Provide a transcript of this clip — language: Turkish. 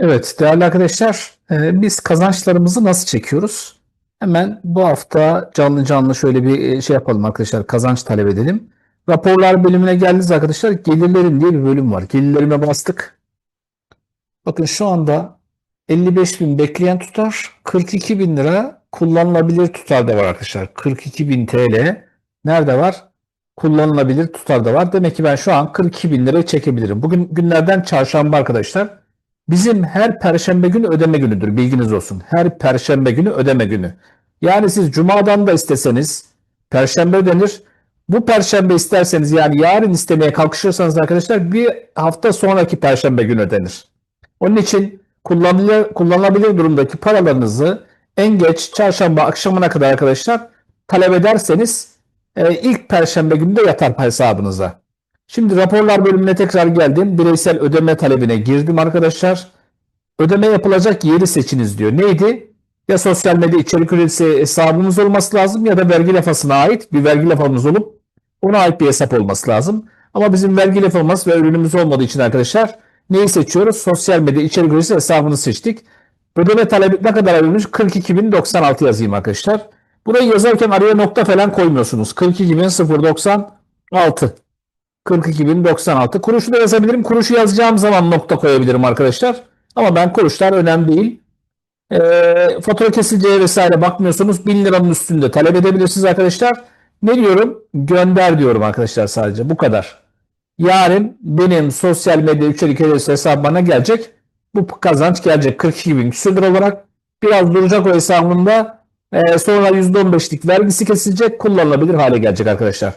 Evet değerli arkadaşlar e, biz kazançlarımızı nasıl çekiyoruz? Hemen bu hafta canlı canlı şöyle bir e, şey yapalım arkadaşlar kazanç talep edelim. Raporlar bölümüne geldiniz arkadaşlar. Gelirlerin diye bir bölüm var. Gelirlerime bastık. Bakın şu anda 55 bin bekleyen tutar 42 bin lira kullanılabilir tutar da var arkadaşlar. 42 bin TL nerede var? Kullanılabilir tutar da var. Demek ki ben şu an 42 bin lirayı çekebilirim. Bugün günlerden çarşamba arkadaşlar. Bizim her perşembe günü ödeme günüdür. Bilginiz olsun. Her perşembe günü ödeme günü. Yani siz cumadan da isteseniz perşembe ödenir. Bu perşembe isterseniz yani yarın istemeye kalkışırsanız arkadaşlar bir hafta sonraki perşembe günü ödenir. Onun için kullanılabilir, kullanılabilir durumdaki paralarınızı en geç çarşamba akşamına kadar arkadaşlar talep ederseniz e, ilk perşembe günü de yatar hesabınıza. Şimdi raporlar bölümüne tekrar geldim. Bireysel ödeme talebine girdim arkadaşlar. Ödeme yapılacak yeri seçiniz diyor. Neydi? Ya sosyal medya içerik üreticisi hesabımız olması lazım ya da vergi lafasına ait bir vergi lafamız olup ona ait bir hesap olması lazım. Ama bizim vergi lafamız ve ürünümüz olmadığı için arkadaşlar neyi seçiyoruz? Sosyal medya içerik üreticisi hesabını seçtik. Ödeme talebi ne kadar alınmış? 42.096 yazayım arkadaşlar. Burayı yazarken araya nokta falan koymuyorsunuz. 42.096 42.096 kuruşu da yazabilirim. Kuruşu yazacağım zaman nokta koyabilirim arkadaşlar. Ama ben kuruşlar önemli değil. Ee, fatura kesileceği vesaire bakmıyorsunuz. 1000 liranın üstünde talep edebilirsiniz arkadaşlar. Ne diyorum? Gönder diyorum arkadaşlar sadece. Bu kadar. Yarın benim sosyal medya içerik üreticisi hesabıma gelecek. Bu kazanç gelecek 42 bin küsur lira olarak. Biraz duracak o hesabımda. Ee, sonra %15'lik vergisi kesilecek. Kullanılabilir hale gelecek arkadaşlar.